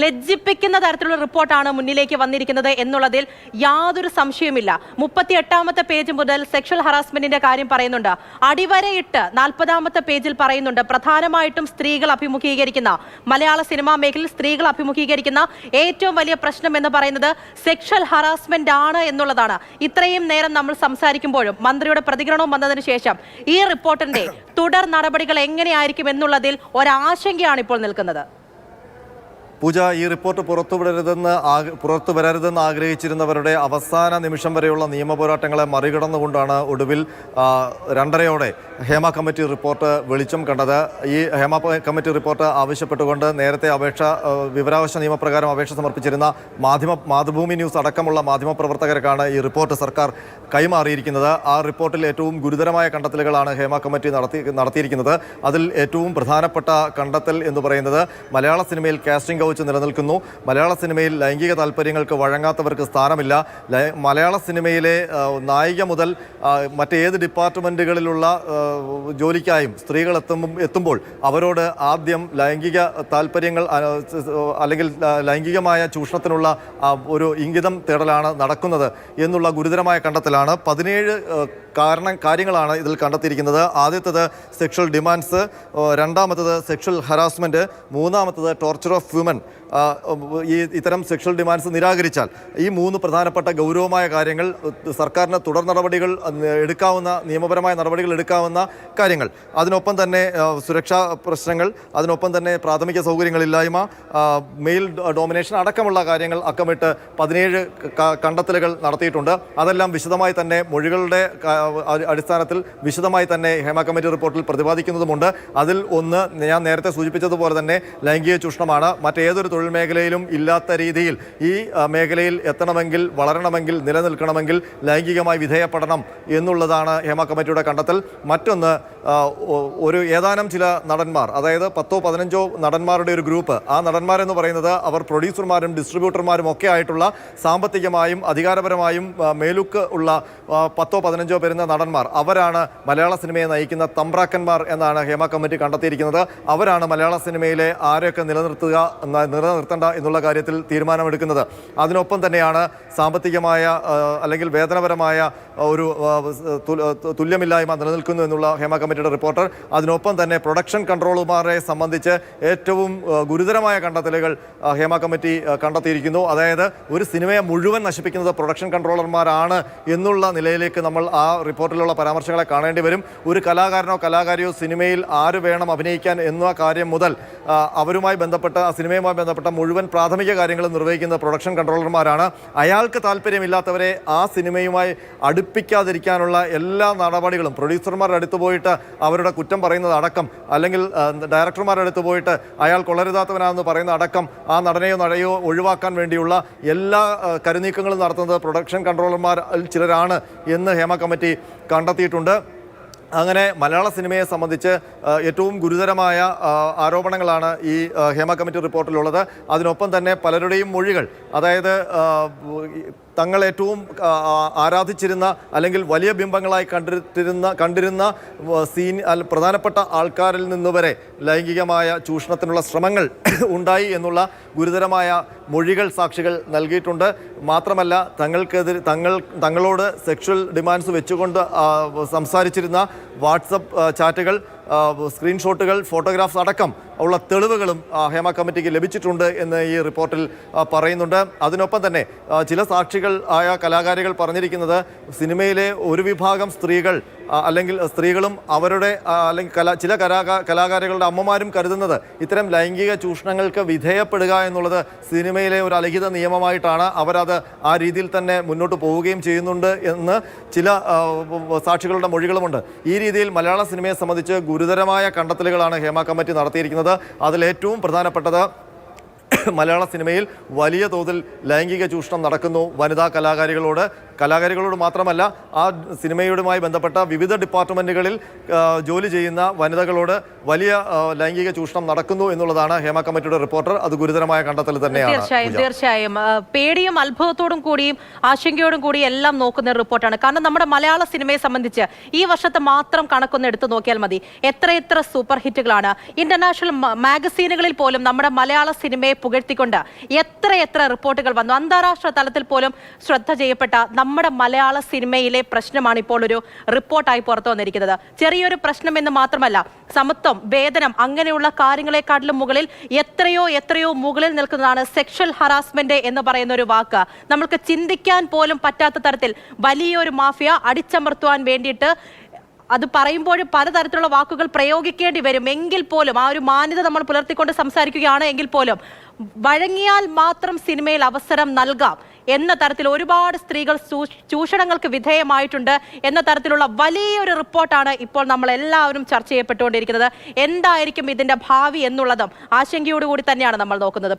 ലജ്ജിപ്പിക്കുന്ന തരത്തിലുള്ള റിപ്പോർട്ടാണ് മുന്നിലേക്ക് വന്നിരിക്കുന്നത് എന്നുള്ളതിൽ യാതൊരു സംശയവുമില്ല. മുപ്പത്തി എട്ടാമത്തെ പേജ് മുതൽ സെക്ഷൽ ഹറാസ്മെന്റിന്റെ കാര്യം പറയുന്നുണ്ട്. അടിവരയിട്ട് നാൽപ്പതാമത്തെ പേജിൽ പറയുന്നുണ്ട്. പ്രധാനമായിട്ടും സ്ത്രീകൾ അഭിമുഖീകരിക്കുന്ന മലയാള സിനിമാ മേഖലയിൽ സ്ത്രീകൾ അഭിമുഖീകരിക്കുന്ന ഏറ്റവും വലിയ പ്രശ്നം എന്ന് പറയുന്നത് സെക്ഷൽ ഹറാസ്മെന്റ് ആണ് എന്നുള്ളതാണ്. ഇത്രയും നേരം നമ്മൾ സംസാരിക്കുമ്പോഴും മന്ത്രിയുടെ പ്രതികരണവും വന്നതിന് ശേഷം ഈ റിപ്പോർട്ടിന്റെ തുടർ നടപടികൾ എങ്ങനെയായിരിക്കും എന്നുള്ളതിൽ ഒരാശങ്കയാണ് ഇപ്പോൾ നിൽക്കുന്നത്. പൂജ ഈ റിപ്പോർട്ട് പുറത്തുവിടരുതെന്ന് പുറത്തു വരരുതെന്ന് ആഗ്രഹിച്ചിരുന്നവരുടെ അവസാന നിമിഷം വരെയുള്ള നിയമപോരാട്ടങ്ങളെ മറികടന്നുകൊണ്ടാണ് ഒടുവിൽ രണ്ടരയോടെ ഹേമ കമ്മിറ്റി റിപ്പോർട്ട് വെളിച്ചം കണ്ടത്. ഈ ഹേമ കമ്മിറ്റി റിപ്പോർട്ട് ആവശ്യപ്പെട്ടുകൊണ്ട് നേരത്തെ അപേക്ഷ വിവരാവകാശ നിയമപ്രകാരം അപേക്ഷ സമർപ്പിച്ചിരുന്ന മാധ്യമ മാതൃഭൂമി ന്യൂസ് അടക്കമുള്ള മാധ്യമപ്രവർത്തകർക്കാണ് ഈ റിപ്പോർട്ട് സർക്കാർ കൈമാറിയിരിക്കുന്നത്. ആ റിപ്പോർട്ടിൽ ഏറ്റവും ഗുരുതരമായ കണ്ടെത്തലുകളാണ് ഹേമ കമ്മിറ്റി നടത്തി നടത്തിയിരിക്കുന്നത്. അതിൽ ഏറ്റവും പ്രധാനപ്പെട്ട കണ്ടെത്തൽ എന്ന് പറയുന്നത് മലയാള സിനിമയിൽ കാസ്റ്റിംഗ് കൗച്ച് നിലനിൽക്കുന്നു. മലയാള സിനിമയിൽ ലൈംഗിക താല്പര്യങ്ങൾക്ക് വഴങ്ങാത്തവർക്ക് സ്ഥാനമില്ല. മലയാള സിനിമയിലെ നായിക മുതൽ മറ്റേത് ഡിപ്പാർട്ട്മെന്റുകളിലുള്ള ജോലിക്കായും സ്ത്രീകൾ എത്തുമ്പോൾ എത്തുമ്പോൾ അവരോട് ആദ്യം ലൈംഗിക താല്പര്യങ്ങൾ അല്ലെങ്കിൽ ലൈംഗികമായ ചൂഷണത്തിനുള്ള ഒരു ഇംഗിതം തേടലാണ് നടക്കുന്നത് എന്നുള്ള ഗുരുതരമായ കണ്ടെത്തലാണ്. പതിനേഴ് കാരണം കാര്യങ്ങളാണ് ഇതിൽ കണ്ടെത്തിയിരിക്കുന്നത്. ആദ്യത്തേത് സെക്ഷൽ ഡിമാൻഡ്സ് രണ്ടാമത്തത് സെക്ഷൽ ഹറാസ്മെന്റ് മൂന്നാമത്തത് ടോർച്ചർ ഓഫ് ഈ ഇത്തരം സെക്ഷൽ ഡിമാൻഡ്സ് നിരാകരിച്ചാൽ ഈ മൂന്ന് പ്രധാനപ്പെട്ട ഗൗരവമായ കാര്യങ്ങൾ സർക്കാരിന് തുടർ നടപടികൾ എടുക്കാവുന്ന നിയമപരമായ നടപടികൾ എടുക്കാവുന്ന കാര്യങ്ങൾ. അതിനൊപ്പം തന്നെ സുരക്ഷാ പ്രശ്നങ്ങൾ അതിനൊപ്പം തന്നെ പ്രാഥമിക സൗകര്യങ്ങളില്ലായ്മ മെയിൽ ഡോമിനേഷൻ അടക്കമുള്ള കാര്യങ്ങൾ അക്കമിട്ട് പതിനേഴ് കണ്ടെത്തലുകൾ നടത്തിയിട്ടുണ്ട്. അതെല്ലാം വിശദമായി തന്നെ മൊഴികളുടെ അടിസ്ഥാനത്തിൽ വിശദമായി തന്നെ ഹേമ കമ്മിറ്റി റിപ്പോർട്ടിൽ പ്രതിപാദിക്കുന്നതുമുണ്ട്. അതിൽ ഒന്ന് ഞാൻ നേരത്തെ സൂചിപ്പിച്ചതുപോലെ തന്നെ ലൈംഗിക ചൂഷണമാണ്. മറ്റേതൊരു തൊഴിൽ മേഖലയിലും ഇല്ലാത്ത രീതിയിൽ ഈ മേഖലയിൽ എത്തണമെങ്കിൽ വളരണമെങ്കിൽ നിലനിൽക്കണമെങ്കിൽ ലൈംഗികമായി വിധേയപ്പെടണം എന്നുള്ളതാണ് ഹേമ കമ്മിറ്റിയുടെ കണ്ടെത്തൽ. മറ്റൊന്ന് ഒരു ഏതാനും ചില നടന്മാർ അതായത് പത്തോ പതിനഞ്ചോ നടന്മാരുടെ ഒരു ഗ്രൂപ്പ് ആ നടന്മാരെന്ന് പറയുന്നത് അവർ പ്രൊഡ്യൂസർമാരും ഡിസ്ട്രിബ്യൂട്ടർമാരും ഒക്കെ ആയിട്ടുള്ള സാമ്പത്തികമായും അധികാരപരമായും മേലുക്ക് ഉള്ള പത്തോ പതിനഞ്ചോ വരുന്ന നടന്മാർ അവരാണ് മലയാള സിനിമയെ നയിക്കുന്ന തമ്പ്രാക്കന്മാർ എന്നാണ് ഹേമ കമ്മിറ്റി കണ്ടെത്തിയിരിക്കുന്നത്. അവരാണ് മലയാള സിനിമയിലെ ആരെയൊക്കെ നിലനിർത്തുക എന്ന- നിലനിർത്തേണ്ട എന്നുള്ള കാര്യത്തിൽ തീരുമാനമെടുക്കുന്നത്. അതിനൊപ്പം തന്നെയാണ് സാമ്പത്തികമായ അല്ലെങ്കിൽ വേതനപരമായ ഒരു തുല്യമില്ലായ്മ നിലനിൽക്കുന്നു എന്നുള്ള ഹേമ കമ്മിറ്റിയുടെ റിപ്പോർട്ടർ. അതിനൊപ്പം തന്നെ പ്രൊഡക്ഷൻ കൺട്രോളർമാരെ സംബന്ധിച്ച് ഏറ്റവും ഗുരുതരമായ കണ്ടെത്തലുകൾ ഹേമ കമ്മിറ്റി കണ്ടെത്തിയിരിക്കുന്നു. അതായത് ഒരു സിനിമയെ മുഴുവൻ നശിപ്പിക്കുന്നത് പ്രൊഡക്ഷൻ കൺട്രോളർമാരാണ് എന്നുള്ള നിലയിലേക്ക് നമ്മൾ ആ റിപ്പോർട്ടിലുള്ള പരാമർശങ്ങളെ കാണേണ്ടി വരും. ഒരു കലാകാരനോ കലാകാരിയോ സിനിമയിൽ ആര് വേണം അഭിനയിക്കാൻ എന്ന കാര്യം മുതൽ അവരുമായി ബന്ധപ്പെട്ട ആ സിനിമയുമായി ബന്ധപ്പെട്ട മുഴുവൻ പ്രാഥമിക കാര്യങ്ങൾ നിർവഹിക്കുന്ന പ്രൊഡക്ഷൻ കൺട്രോളർമാരാണ്. അയാൾക്ക് താല്പര്യമില്ലാത്തവരെ ആ സിനിമയുമായി അടുപ്പിക്കാതിരിക്കാനുള്ള എല്ലാ നടപടികളും പ്രൊഡ്യൂസർമാരുടെ അടുത്ത് പോയിട്ട് അവരുടെ കുറ്റം പറയുന്നത് അടക്കം അല്ലെങ്കിൽ ഡയറക്ടർമാരുടെ അടുത്ത് പോയിട്ട് അയാൾ കൊള്ളരുതാത്തവനാണെന്ന് പറയുന്ന അടക്കം ആ നടനെയോ നടയോ ഒഴിവാക്കാൻ വേണ്ടിയുള്ള എല്ലാ കരുനീക്കങ്ങളും നടത്തുന്നത് പ്രൊഡക്ഷൻ കൺട്രോളർമാർ ചിലരാണ് എന്ന് ഹേമ കമ്മിറ്റി കണ്ടെത്തിയിട്ടുണ്ട്. അങ്ങനെ മലയാള സിനിമയെ സംബന്ധിച്ച് ഏറ്റവും ഗുരുതരമായ ആരോപണങ്ങളാണ് ഈ ഹേമ കമ്മിറ്റി റിപ്പോർട്ടിലുള്ളത്. അതിനൊപ്പം തന്നെ പലരുടെയും മൊഴികൾ അതായത് തങ്ങൾ ഏറ്റവും ആരാധിച്ചിരുന്ന അല്ലെങ്കിൽ വലിയ ബിംബങ്ങളായി കണ്ടിരുന്ന കണ്ടിരുന്ന സീൻ പ്രധാനപ്പെട്ട ആൾക്കാരിൽ നിന്ന് വരെ ലൈംഗികമായ ചൂഷണത്തിനുള്ള ശ്രമങ്ങൾ ഉണ്ടായി എന്നുള്ള ഗുരുതരമായ മൊഴികൾ സാക്ഷികൾ നൽകിയിട്ടുണ്ട്. മാത്രമല്ല തങ്ങൾക്കെതിരെ തങ്ങൾ തങ്ങളോട് സെക്ഷൽ ഡിമാൻഡ്സ് വെച്ചുകൊണ്ട് സംസാരിച്ചിരുന്ന വാട്സപ്പ് ചാറ്റുകൾ സ്ക്രീൻഷോട്ടുകൾ ഫോട്ടോഗ്രാഫ്സ് അടക്കം ഉള്ള തെളിവുകളും ഹേമ കമ്മിറ്റിക്ക് ലഭിച്ചിട്ടുണ്ട് എന്ന് ഈ റിപ്പോർട്ടിൽ പറയുന്നുണ്ട്. അതിനൊപ്പം തന്നെ ചില സാക്ഷികൾ ആയ കലാകാരികൾ പറഞ്ഞിരിക്കുന്നത് സിനിമയിലെ ഒരു വിഭാഗം സ്ത്രീകൾ അല്ലെങ്കിൽ സ്ത്രീകളും അവരുടെ അല്ലെങ്കിൽ കലാ ചില കലാകാ കലാകാരികളുടെ അമ്മമാരും കരുതുന്നത് ഇത്തരം ലൈംഗിക ചൂഷണങ്ങൾക്ക് വിധേയപ്പെടുക എന്നുള്ളത് സിനിമയിലെ ഒരു അലിഖിത നിയമമായിട്ടാണ് അവരത് ആ രീതിയിൽ തന്നെ മുന്നോട്ട് പോവുകയും ചെയ്യുന്നുണ്ട് എന്ന് ചില സാക്ഷികളുടെ മൊഴികളുമുണ്ട്. ഈ രീതിയിൽ മലയാള സിനിമയെ സംബന്ധിച്ച് ഗുരുതരമായ കണ്ടെത്തലുകളാണ് ഹേമ കമ്മിറ്റി നടത്തിയിരിക്കുന്നത്. അതിൽ ഏറ്റവും പ്രധാനപ്പെട്ടത് മലയാള സിനിമയിൽ വലിയ തോതിൽ ലൈംഗിക ചൂഷണം നടക്കുന്നു. വനിതാ കലാകാരികളോട് കലാകാരികളോട് മാത്രമല്ല ആ സിനിമയുമായി ബന്ധപ്പെട്ട വിവിധ ഡിപ്പാർട്ട്മെന്റുകളിൽ ജോലി ചെയ്യുന്ന വനിതകളോട് വലിയ ലൈംഗിക ചൂഷണം നടക്കുന്നു എന്നുള്ളതാണ് ഹേമ കമ്മിറ്റിയുടെ റിപ്പോർട്ടർ. അത് ഗുരുതരമായ കണ്ടെത്തൽ തന്നെയാണ് തീർച്ചയായും തീർച്ചയായും. പേടിയും അത്ഭുതത്തോടും കൂടിയും ആശങ്കയോടും കൂടി എല്ലാം നോക്കുന്ന റിപ്പോർട്ടാണ്. കാരണം നമ്മുടെ മലയാള സിനിമയെ സംബന്ധിച്ച് ഈ വർഷത്തെ മാത്രം കണക്കൊന്ന് എടുത്തു നോക്കിയാൽ മതി. എത്രയെത്ര സൂപ്പർ ഹിറ്റുകളാണ്. ഇന്റർനാഷണൽ മാഗസീനുകളിൽ പോലും നമ്മുടെ മലയാള സിനിമയെ പുകഴ്ത്തിക്കൊണ്ട് എത്രയെത്ര റിപ്പോർട്ടുകൾ വന്നു. അന്താരാഷ്ട്ര തലത്തിൽ പോലും ശ്രദ്ധ ചെയ്യപ്പെട്ട നമ്മുടെ മലയാള സിനിമയിലെ പ്രശ്നമാണ് ഇപ്പോൾ ഒരു റിപ്പോർട്ടായി പുറത്തു വന്നിരിക്കുന്നത്. ചെറിയൊരു പ്രശ്നം എന്ന് മാത്രമല്ല സമത്വം വേതനം അങ്ങനെയുള്ള കാര്യങ്ങളെക്കാട്ടിലും മുകളിൽ എത്രയോ എത്രയോ മുകളിൽ നിൽക്കുന്നതാണ് സെക്ഷൽ ഹറാസ്മെന്റ് എന്ന് പറയുന്ന ഒരു വാക്ക്. നമ്മൾക്ക് ചിന്തിക്കാൻ പോലും പറ്റാത്ത തരത്തിൽ വലിയൊരു മാഫിയ അടിച്ചമർത്തുവാൻ വേണ്ടിയിട്ട് അത് പറയുമ്പോൾ പലതരത്തിലുള്ള വാക്കുകൾ പ്രയോഗിക്കേണ്ടി വരും. എങ്കിൽ പോലും ആ ഒരു മാന്യത നമ്മൾ പുലർത്തിക്കൊണ്ട് സംസാരിക്കുകയാണ് എങ്കിൽ പോലും വഴങ്ങിയാൽ മാത്രം സിനിമയിൽ അവസരം നൽകാം എന്ന തരത്തിൽ ഒരുപാട് സ്ത്രീകൾ ചൂഷണങ്ങൾക്ക് വിധേയമായിട്ടുണ്ട് എന്ന തരത്തിലുള്ള വലിയൊരു റിപ്പോർട്ടാണ് ഇപ്പോൾ നമ്മൾ എല്ലാവരും ചർച്ച ചെയ്യപ്പെട്ടുകൊണ്ടിരിക്കുന്നത്. എന്തായിരിക്കും ഇതിന്റെ ഭാവി എന്നുള്ളതും ആശങ്കയോടുകൂടി തന്നെയാണ് നമ്മൾ നോക്കുന്നത്.